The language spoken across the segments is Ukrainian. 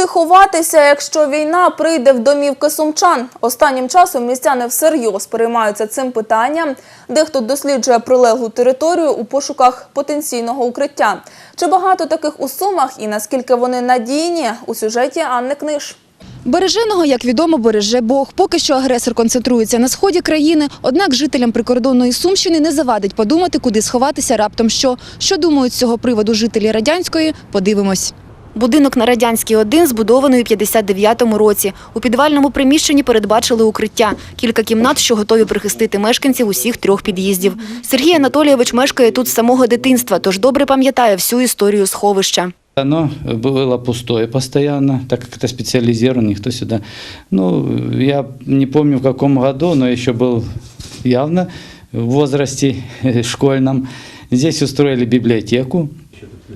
Куди ховатися, якщо війна прийде в домівки сумчан? Останнім часом містяни всерйоз переймаються цим питанням. Дехто досліджує прилеглу територію у пошуках потенційного укриття. Чи багато таких у сумах і наскільки вони надійні у сюжеті Анни Книж? Береженого, як відомо, береже Бог. Поки що агресор концентрується на сході країни, однак жителям прикордонної Сумщини не завадить подумати, куди сховатися раптом що. Що думають з цього приводу жителі Радянської, подивимось. Будинок на Радянській 1 збудований у 59-му році. У підвальному приміщенні передбачили укриття. Кілька кімнат, що готові прихистити мешканців усіх трьох під'їздів. Сергій Анатолійович мешкає тут з самого дитинства, тож добре пам'ятає всю історію сховища. Оно было пустое постоянно, так как это специализировано, никто сюда. Ну, я не помню в каком году, но еще был явно в возрасте школьном. Здесь устроили библиотеку.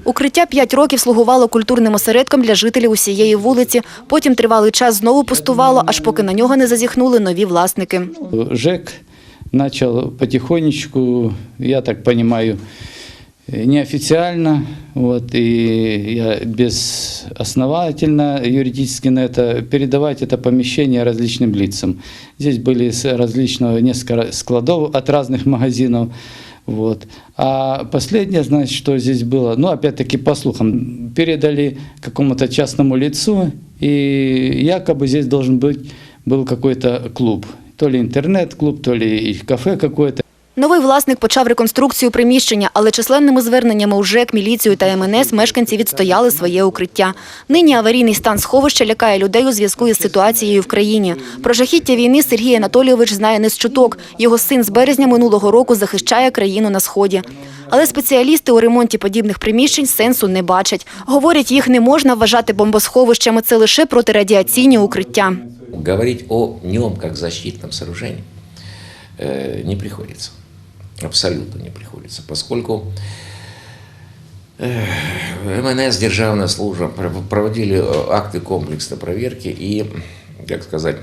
Укриття п'ять років слугувало культурним осередком для жителів усієї вулиці. Потім тривалий час знову пустувало, аж поки на нього не зазіхнули нові власники. ЖЭК начал потихонечку, я так понимаю, неофициально, вот, и я безосновательно юридически на это передавать это помещение различным лицам. Здесь были с различного несколько складов от разных магазинов. Вот. А последнее, значит, что здесь было, ну, опять-таки, по слухам, передали какому-то частному лицу, и якобы здесь должен быть был какой-то клуб. То ли интернет-клуб, то ли кафе какое-то. Новий власник почав реконструкцію приміщення, але численними зверненнями у ЖЕК, міліцію та МНС мешканці відстояли своє укриття. Нині аварійний стан сховища лякає людей у зв'язку із ситуацією в країні. Про жахіття війни Сергій Анатолійович знає не з чуток. Його син з березня минулого року захищає країну на сході. Але спеціалісти у ремонті подібних приміщень сенсу не бачать. Говорять, їх не можна вважати бомбосховищами, це лише протирадіаційні укриття. Говорить о нем как защитном сооружении э, не приходится Абсолютно не приходится, поскольку э, МНС, Державная служба пров- проводили э, акты комплексной проверки и, как сказать,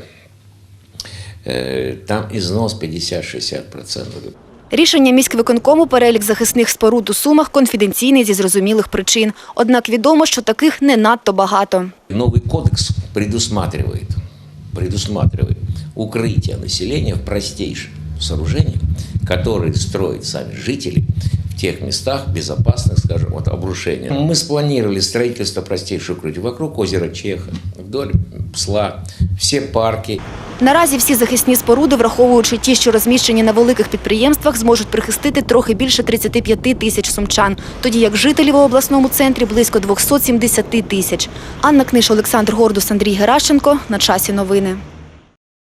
э, там износ 50-60%. Рішення міськвиконкому перелік захисних споруд у Сумах конфіденційний зі зрозумілих причин. Однак відомо, що таких не надто багато. Новый кодекс предусматривает, предусматривает укрытие населения в простейших сооружениях, которые строят сами жители в тех местах безопасных, скажем, от обрушения. Мы спланировали строительство простейших укрытий вокруг озера Чеха, вдоль Псла, все парки. Наразі всі захисні споруди, враховуючи ті, що розміщені на великих підприємствах, зможуть прихистити трохи більше 35 тисяч сумчан, тоді як жителів у обласному центрі близько 270 тисяч. Анна Книж, Олександр Гордус, Андрій Геращенко. На часі новини.